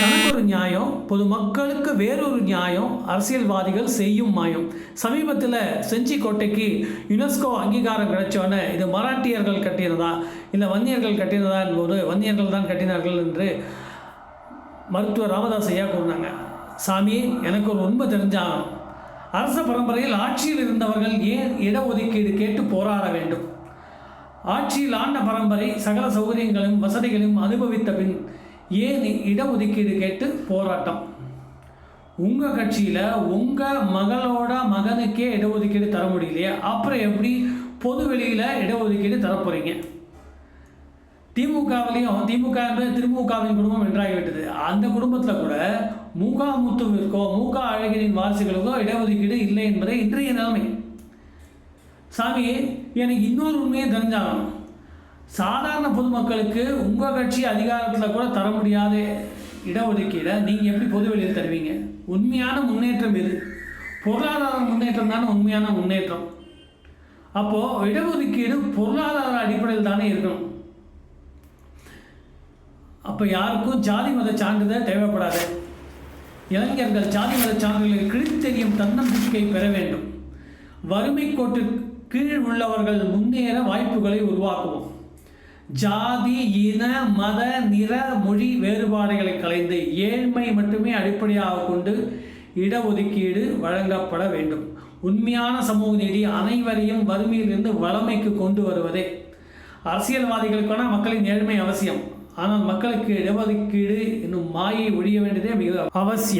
தனக்கு ஒரு நியாயம் பொதுமக்களுக்கு வேறொரு நியாயம் அரசியல்வாதிகள் செய்யும் மாயம். சமீபத்தில் செஞ்சி கோட்டைக்கு யுனெஸ்கோ அங்கீகாரம் கிடைச்சோன்னே இது மராட்டியர்கள் கட்டியதா இல்லை வன்னியர்கள் கட்டியதா என்பது வன்னியர்கள் தான் கட்டினார்கள் என்று மருத்துவர் ராமதாஸ் ஐயா கூறினாங்க. சாமி எனக்கு ஒரு உண்மை தெரிஞ்சாகணும். அரச பரம்பரையில் ஆட்சியில் இருந்தவர்கள் ஏன் இடஒதுக்கீடு கேட்டு போராட வேண்டும்? ஆட்சியில் ஆண்ட பரம்பரை சகல சௌகரியங்களையும் வசதிகளையும் அனுபவித்த பின் ஏன் இடஒதுக்கீடு கேட்டு போராட்டம்? உங்கள் கட்சியில் உங்கள் மகளோட மகனுக்கே இடஒதுக்கீடு தர முடியலையே? அப்புறம் எப்படி பொது வெளியில் இடஒதுக்கீடு தரப்போகிறீங்க திமுகவிலையும் திமுக என்பது திருமுகவின் குடும்பம் என்றாகிவிட்டது. அந்த குடும்பத்தில் கூட மூகா முத்துவிற்கோ மூகா அழகிரின் வாரிசுகளுக்கோ இடஒதுக்கீடு இல்லை என்பதே இன்றைய நிலைமை. சாமி எனக்கு இன்னொரு உண்மையை தெரிஞ்சாகணும். சாதாரண பொதுமக்களுக்கு உங்கள் கட்சி அதிகாரத்தில் கூட தர முடியாத இடஒதுக்கீடை நீங்கள் எப்படி பொது வெளியில் தருவீங்க? உண்மையான முன்னேற்றம் எது? பொருளாதார முன்னேற்றம் தானே உண்மையான முன்னேற்றம். அப்போது இடஒதுக்கீடு பொருளாதார அடிப்படையில் தானே இருக்கணும். அப்போ யாருக்கும் ஜாதி மத சான்றிதழ் தேவைப்படாது. இளைஞர்கள் ஜாதி மத சான்றிதழை கிழித்தெறியும் தன்னம்பிக்கை பெற வேண்டும். வறுமை கோட்டு கீழ் உள்ளவர்கள் முன்னேற வாய்ப்புகளை உருவாக்குவோம். ஜாதி இன மத நிற மொழி வேறுபாடுகளை கலைந்து ஏழ்மை மட்டுமே அடிப்படையாக கொண்டு இடஒதுக்கீடு வழங்கப்பட வேண்டும். உண்மையான சமூக நீதி அனைவரையும் வறுமையிலிருந்து வளமைக்கு கொண்டு வருவதே. அரசியல்வாதிகளுக்கான மக்களின் ஏழ்மை அவசியம். ஆனால் மக்களுக்கு இடஒதுக்கீடு என்னும் மாயை ஒழிய வேண்டியதே மிக அவசியம்.